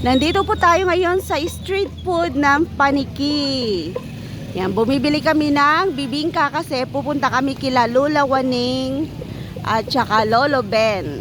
Nandito po tayo ngayon sa street food ng Paniki. Yan, bumibili kami ng bibingka kasi pupunta kami kila Lola Waning at saka Lolo Ben.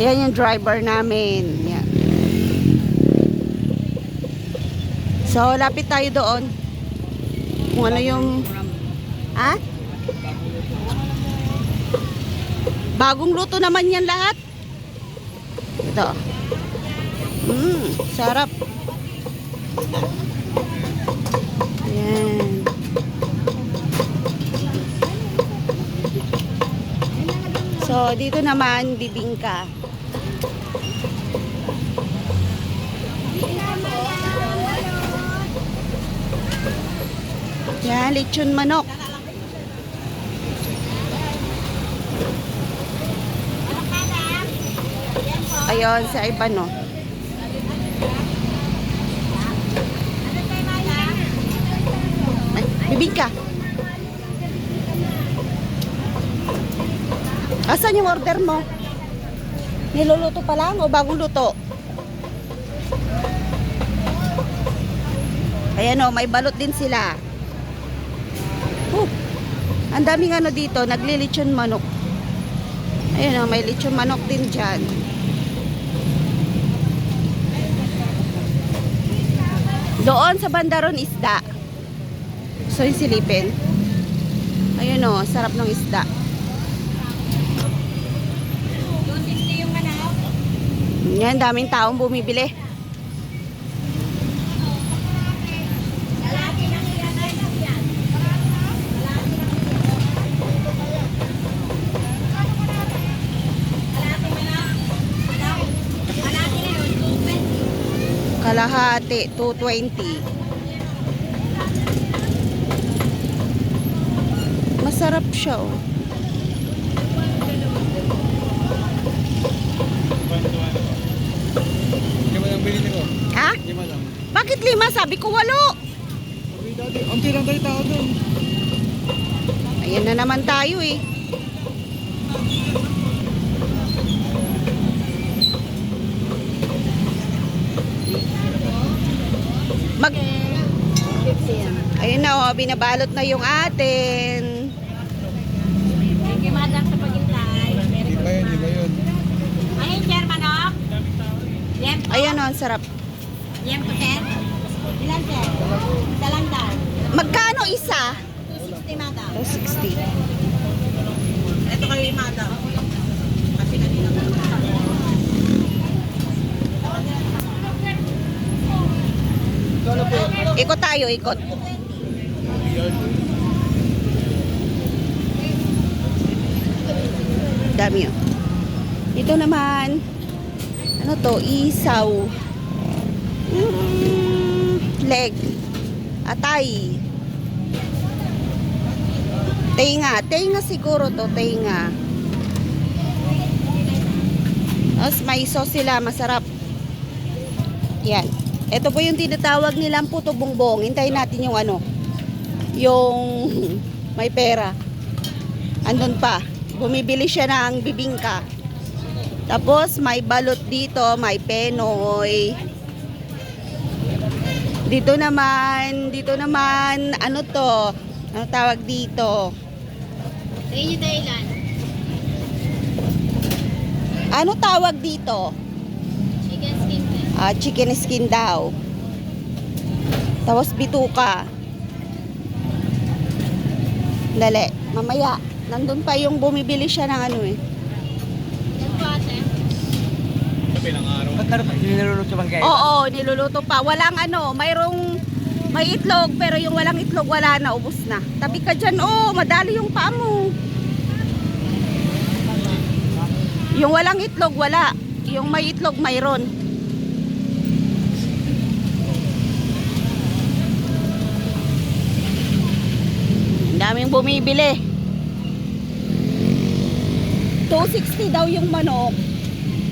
Ayan yung driver namin. Yan. So, lapit tayo doon. Kung ano yung... Ha? Bagong luto naman yan lahat. Ito. Mmm, sarap. Yan. So, dito naman, bibingka. Yan, lechon manok. Ayun, sa iba no. Ay, bibingka. Asan yung order mo? Niluluto pa lang o bagong luto? Ayan o, may balot din sila. Oh, ang daming ano dito, naglilitsyon manok. Ayan o, may litsyon manok din dyan. Doon sa bandaron isda. So yung silipin. Ayun o, sarap ng isda. Yan, daming taong bumibili. Kalahati, 220. Masarap siya, oh. Lima lang bilhin ko. Ha? Lima lang. Bakit lima? Sabi ko walo. Ang tirang tayo tao doon. Ayan na naman tayo eh. Binabalot na yung atin. Thank you, madam, sa paghintay. Di ba yun, di ba yun? Ayun, sir, manok. Yem po. Ayan oh, ang sarap. Yem po, sir. Ilan, sir? Isa lang daw. Magkano isa? 260, madam. 260. Ito kayo, madam. Kasi kanina ko. Ikot tayo, ikot. Dami oh. Ito naman, ano to, isaw. Mm, leg. Atay. Tenga. Tenga siguro to, tenga. Tapos may sauce sila, masarap. Yan. Ito po yung tinatawag nilang puto bongbong. Hintayin natin yung ano, yung may pera. Andun pa. Bumibili siya ng bibingka. Tapos may balot dito, may penoy. Dito naman, dito naman, ano to? Ano tawag dito? Tayo ilan? Ano tawag dito? Chicken skin. Ah, chicken skin daw. Tapos bituka. Dali, mamaya. Nandun pa yung bumibili siya ng ano eh. Niluluto bang kayo? Oo, niluluto pa. Walang ano, mayroong may itlog pero yung walang itlog wala na, ubos na. Tabi ka dyan, oh, madali yung paa mo. Yung walang itlog, wala. Yung may itlog, mayroon. Daming bumibili. 260 daw yung manok.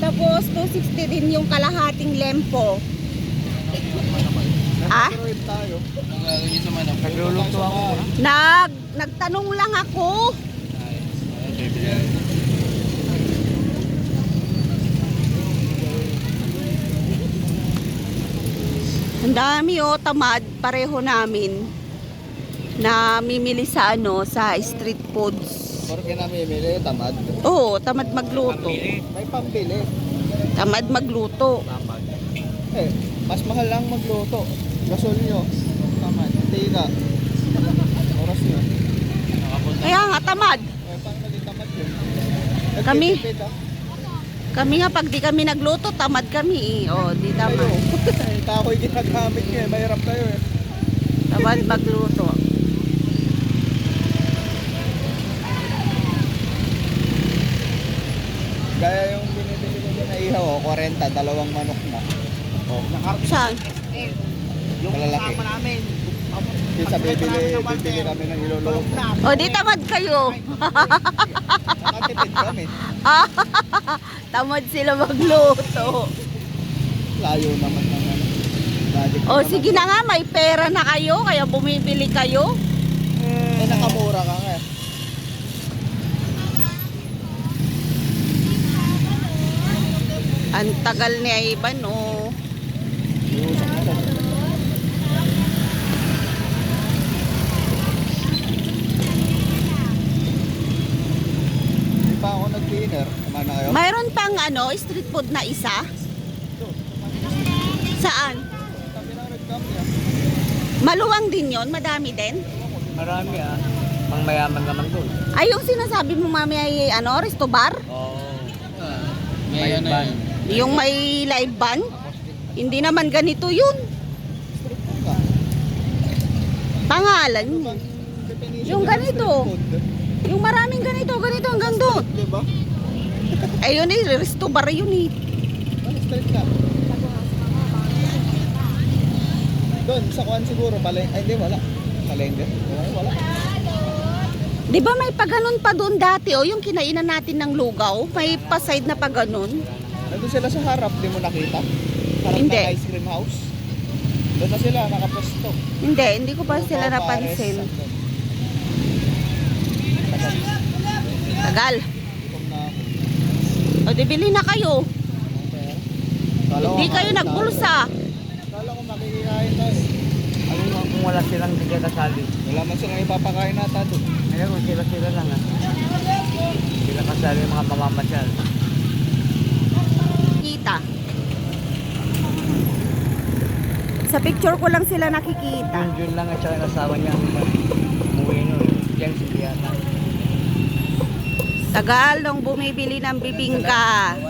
Tapos 260 din yung kalahating lempo. Ah? tayo. Nag nagtanong lang ako. Ang dami oh, tamad pareho namin na mimili sa ano, sa street foods. Porque namimili, tamad. Oo, tamad magluto. May pambili. Tamad magluto. Tamad. Eh, mas mahal lang magluto. Gasol nyo. Tamad. Hindi ka. Oras yun. Kaya nga tamad. Eh, paano tamad yun? Kami? Nagtitipid, ah. Kami nga pag di kami nagluto, tamad kami eh. Oh, di Kayo. tamad. Kahoy ginagamit nyo eh. Mahirap kayo eh. Tamad magluto. Gaya yung binibili ko din na ihaw, oh, 40, dalawang manok na. Oh, Saan? yung malalaki. namin. Yung sa bibili, bibili kami ng ilulong. Oh, di tamad kayo. Nakatipid kami. tamad sila magluto. Layo naman naman. Oh, naman. sige na nga, may pera na kayo, kaya bumibili kayo. Eh, nakamura ka nga. eh. Ang tagal ni Ivan, oh. Mo to. Hindi pa ako nag-dinner. Mayroon pang ano, street food na isa? Saan? Maluwang din yon, madami din. Marami ah. Mang mayaman naman doon. Ay, yung sinasabi mo mami ay ano, resto bar? Oo. May ban. Yung may live band? Hindi naman ganito yun. Pangalan. Definition Yung ng ganito. Yung maraming ganito, ganito hanggang doon. Di ba? Ayun eh, resto bar yun eh. Ano ka? Doon, sa kuan siguro, paleng... Ay, hindi, wala. Palengke? Wala, wala. Di ba may paganon pa doon dati o yung kinainan natin ng lugaw? May pa-side na paganon? Nandun sila sa harap, di mo nakita? Harap Hindi. ng ice cream house. Doon na sila, nakaposto. Hindi, hindi ko pa sila napansin. Tagal. O di bili na kayo. Okay. Kala ko Hindi kayo nagbulsa. Kala ko makikikain tayo. Ano nga kung wala silang hindi kasali? Wala man silang ipapakain nata doon. Meron sila-sila lang ah. Sila kasali yung mga mamamasyal. Kita. Sa picture ko lang sila nakikita. Yun, yun lang at saka yung asawa niya umuwi nun. Diyan si Diana. Tagal nung bumibili ng bibingka.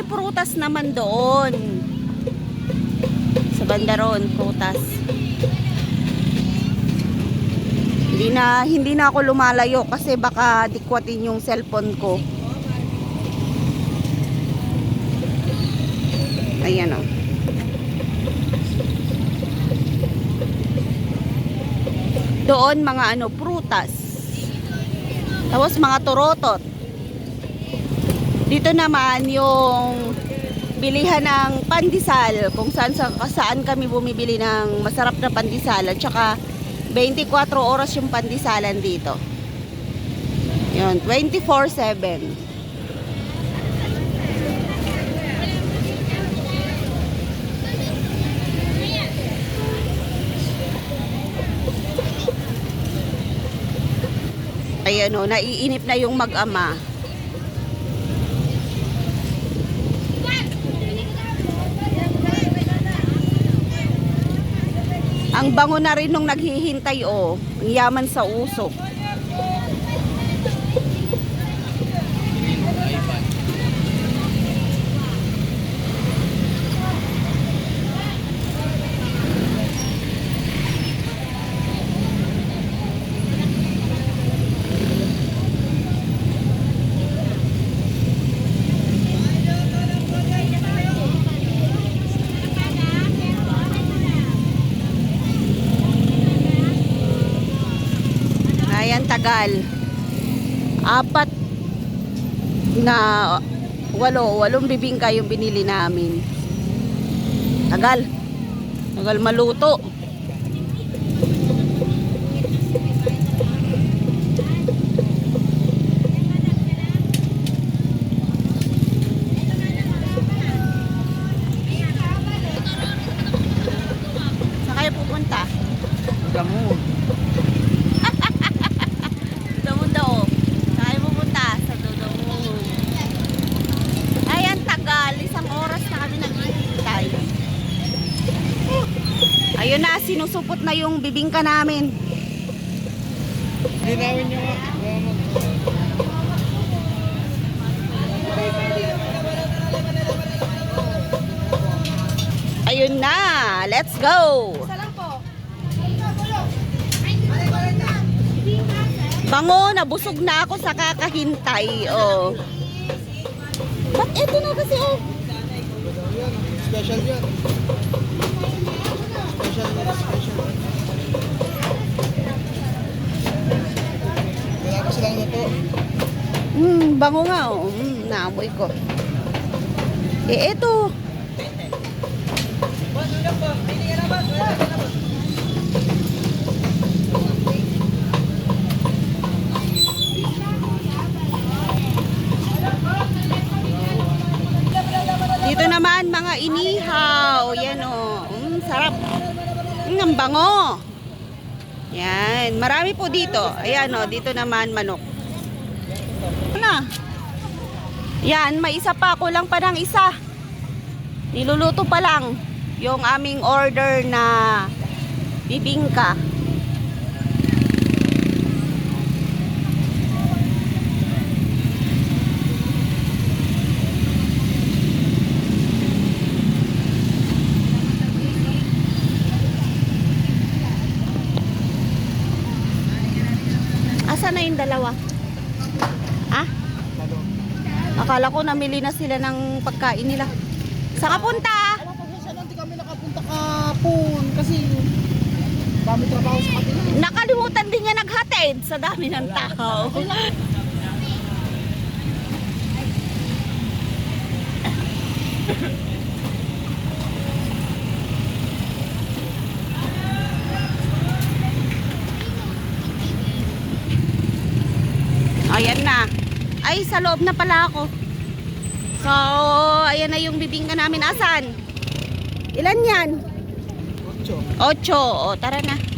Hawaii. Meron pa ay prutas naman doon. Sa banda roon, prutas. Hindi na hindi na ako lumalayo kasi baka dikwatin yung cellphone ko. Ayan oh. Doon mga ano, prutas. Tapos mga turotot. Dito naman yung bilihan ng pandesal kung saan sa, saan kami bumibili ng masarap na pandesal at saka 24 oras yung pandesalan dito. Yun, 24/7. Ayan o, naiinip na yung mag-ama. Ang bango na rin nung naghihintay oh. Ang yaman sa usok. Ayan, tagal. Apat na walo, walong bibingka yung binili namin. Tagal. Tagal maluto. Saan kayo pupunta? Gamon. Dudamon daw. Saan kayo pupunta? Sa Dudamon. Ay, ang tagal. Isang oras na kami naghihintay. Ayun na, sinusupot na yung bibingka namin. Linawin nyo nga. Ayun na, let's go! Bango, nabusog na ako sa kakahintay. Oh. Ba't eto na kasi oh? Yan, special yan. Special yan, special. Wala pa silang luto. Hmm, bango nga oh. Hmm, naamoy ko. Eh, eto. Dito naman mga inihaw. Yan oh. Mm, sarap. Mm, ang bango. Yan. Marami po dito. Ayan oh. Dito naman manok. Yan. May isa pa. Kulang pa ng isa. Niluluto pa lang. Yung aming order na bibingka. Asa na yung dalawa? Ah? Akala ko namili na sila ng pagkain nila. Saan ka punta? Alam ko hindi kami nakapunta kapon kasi dami trabaho sa kanila. Nakalimutan din niya naghatid sa dami ng tao. Ayan na. Ay, sa loob na pala ako. So, ayan na yung bibingka namin. Asan? Ilan yan? Ocho. Ocho. O, tara na.